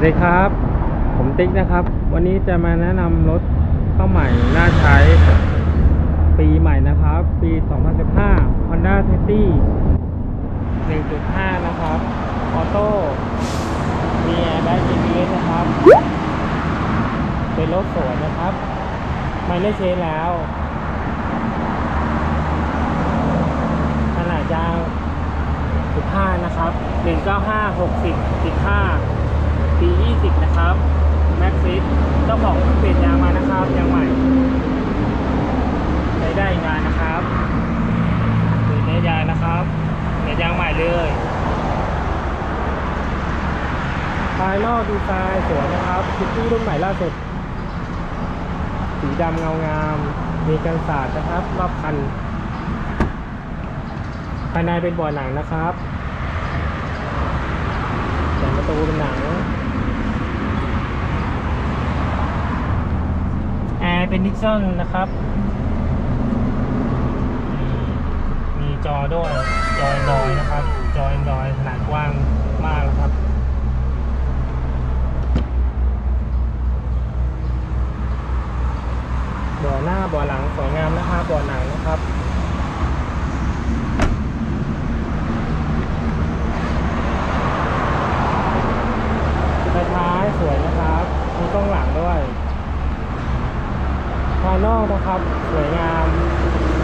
วัสดีครับ ผมติ๊กนะครับ วันนี้จะมาแนะนำรถเข้าใหม่น่าใช้ ปีใหม่นะครับ ปี 2015 Honda City 1.5 นะครับ ออโต้ มีแอร์แบ็ก ABS นะครับ เป็นรถสวยนะครับ ไม่ได้เชนแล้วขนาดยาง15 นะครับ 195 60 15 นะครับแม็กซิสเจ้าของเปลี่ยนยางมานะครับยางใหม่ใช้ได้อีกนานนะครับเปลี่ยนเนื้อยางนะครับเนื้อยางใหม่เลยภายนอกดีไซน์สวยนะครับคิตตี้รุ่นใหม่ล่าสุดสีดำเงางามมีกันสาดนะครับรอบคันภายในเป็นบ่อหนังนะครับแผงประตูเป็นหนัง แอร์ เป็นดิกซอนนะครับมีมีจอด้วย จอแอนดรอยนะครับ จอแอนดรอยขนาดกว้างรับ บ่อหน้าบ่อหลังสวยงามนะครับบ่อหนังนะครับ ไฟท้ายสวยนะครับ มีกล้องหลังด้วย ภายน อกนะครับ สวยงาม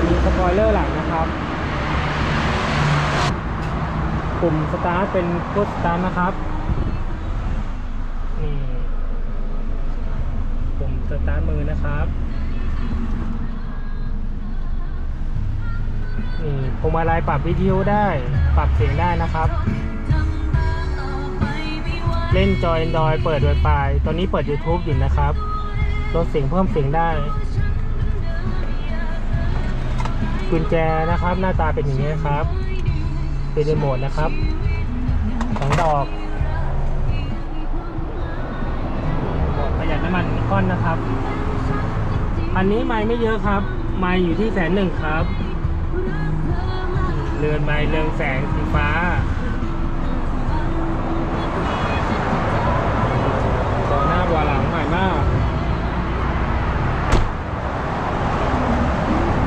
มีสปอยเลอร์หลังนะครับปุ่มสตาร์ทเป็นพุชสตาร์ทนะครับนี่ปุ่มสตาร์ทมือนะครับนี่พวงมาลัยปรับวิทยุได้ ปรับเสียงได้นะครับ เล่นจอย Android เปิด Wi-Fi ตอนนี้เปิด YouTube อยู่นะครับลดเสียงเพิ่มเสียงได้ กุญแจนะครับ หน้าตาเป็นอย่างนี้นครับ เป็นรีโมทนะครับสองดอกประหยัดน้ำมันค่อนนะครับ อันนี้ไม่ไม่เยอะครับ ไม่อยู่ที่แสนหนึ่งครับ เรือนไม้เรืองแสงสีฟ้า ต่อหน้าบัวหลังใหม่มาก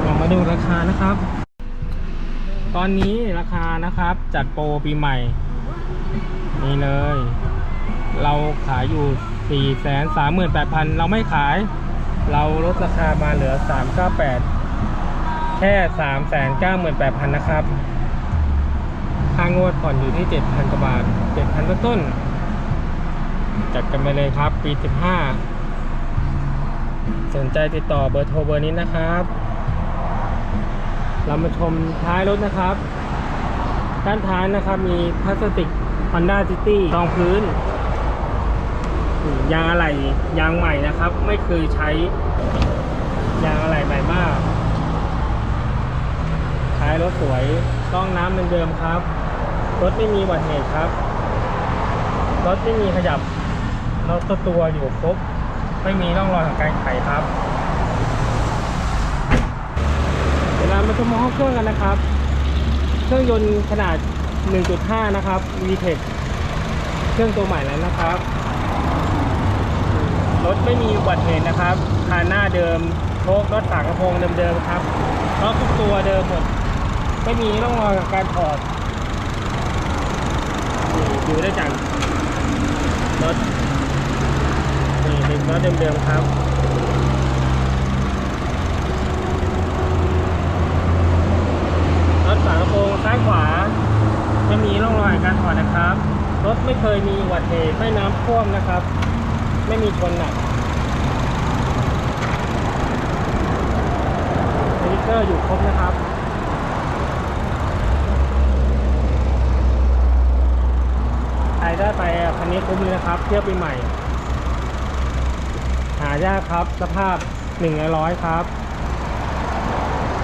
ลองมาดู ราคานะครับ ตอนนี้ราคานะครับจัดโปรปีใหม่ นี่เลย เราขายอยู่ 4 3 8 0 0 0 เราไม่ขาย เราลดราคามาเหลือ 398 แค่ 3 9 8 0 0 0 นะครับ ค่างวดผ่อนอยู่ที่ 7,000กว่าบาท 7,000ต้นจัดกันไปเลยครับ ปี 15สนใจติดต่อเบอร์โทรเบอร์นี้นะครับ เรามาชมท้ายรถนะครับ ด้านท้ายนะครับมีพลาสติก Honda City รองพื้น ยางอะไหล่ยางใหม่นะครับ ไม่เคยใช้ยางอะไหล่ใหม่มากท้ายรถสวยต้องน้ำเหมือนเดิมครับ รถไม่มีบัติเหตุครับ รถไม่มีขยับรถตัวอยู่ครบ ไม่มีร่องรอยของการไขครับ เดี๋ยวเรา มาชมห้องเครื่องกันนะครับ เครื่องยนต์ขนาด 1.5 นะครับ VTEC เครื่องตัวใหม่แล้วนะครับ รถไม่มีอุบัติเหตุนะครับคานหน้าเดิมโชครถฝากระโปรงเดิมๆครับรถทุกตัวเดิมหมด ไม่มีร่องรอยของการถอดดูได้จากรถนี่เป็นรถเดิมๆครับ รถฝากระโปรงซ้ายขวา ไม่ มีร่องรอยการถอดนะครับ รถไม่เคยมีอุบัติเหตุไม่น้ำท่วมนะครับ ไม่มีชนหนักสติ๊กเกอร์อยู่ครบนะครับใครได้ไปคันนี้คุ้มเลยนะครับ เที่ยวปีใหม่ หายากครับ สภาพหนึ่งร้อยครับ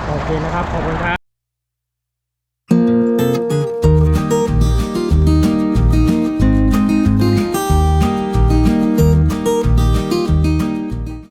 โอเคนะครับ ขอบคุณครับ